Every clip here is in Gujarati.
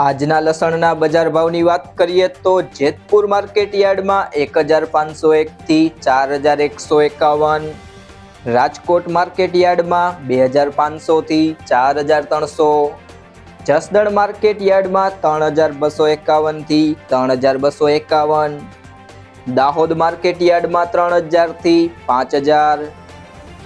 આજના લસણના બજાર ભાવની વાત કરીએ તો જેતપુર માર્કેટ યાર્ડમાં એક હજાર પાંચસો એકથી ચાર હજાર એકસો એકાવન. રાજકોટ માર્કેટ યાર્ડમાં બે હજાર પાંચસોથી ચાર હજાર ત્રણસો જસદણ માર્કેટ યાર્ડમાં ત્રણ હજાર બસો એકાવનથી ત્રણ હજાર બસો એકાવન. દાહોદ માર્કેટ યાર્ડમાં ત્રણ હજારથી પાંચ હજાર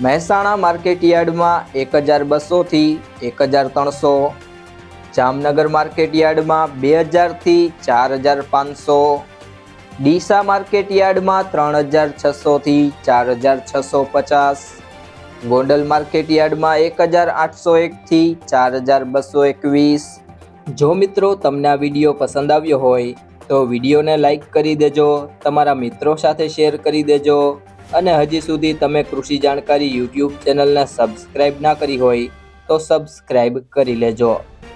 મહેસાણા માર્કેટ યાર્ડમાં એક હજાર બસોથી એક હજાર ત્રણસો જામનગર માર્કેટ યાર્ડમાં બે હજારથી ચાર હજાર પાંચસો. ડીસા માર્કેટ યાર્ડમાં ત્રણ હજાર છસોથી ચાર હજાર છસો પચાસ. ગોંડલ માર્કેટ યાર્ડમાં એક હજાર આઠસો એકથી ચાર હજાર બસો એકવીસ. જો મિત્રો તમને આ વીડિયો પસંદ આવ્યો હોય, તો વિડીયોને લાઈક કરી દેજો, તમારા મિત્રો સાથે શેર કરી દેજો, અને હજી સુધી તમે કૃષિ જાણકારી યુટ્યુબ ચેનલને સબસ્ક્રાઈબ ના કરી હોય, તો સબસ્ક્રાઈબ કરી લેજો.